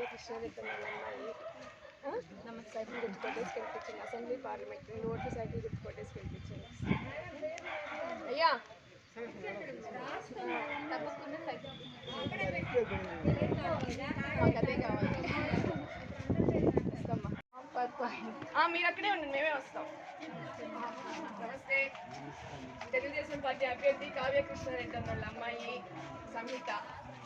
కావ్య కృష్ణారెడ్డి వాళ్ళ అమ్మాయి సైకిల్ గుర్తు కనిపించింది అసెంబ్లీ పార్లమెంట్ రెండు ఓట్లు సైకిల్ గుర్తు కనిపించింది అయ్యా! తప్పకుండా సైకిల్ అదే కావాలి. ఆ, మీరు అక్కడే ఉండండి మేమే వస్తాం. నమస్తే. తెలుగుదేశం పార్టీ అభ్యర్థి కావ్య కృష్ణారెడ్డి అన్న వాళ్ళ అమ్మాయి సంహిత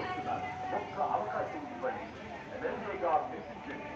Patriots tonight. Don't try, I. And then they got Mississippi.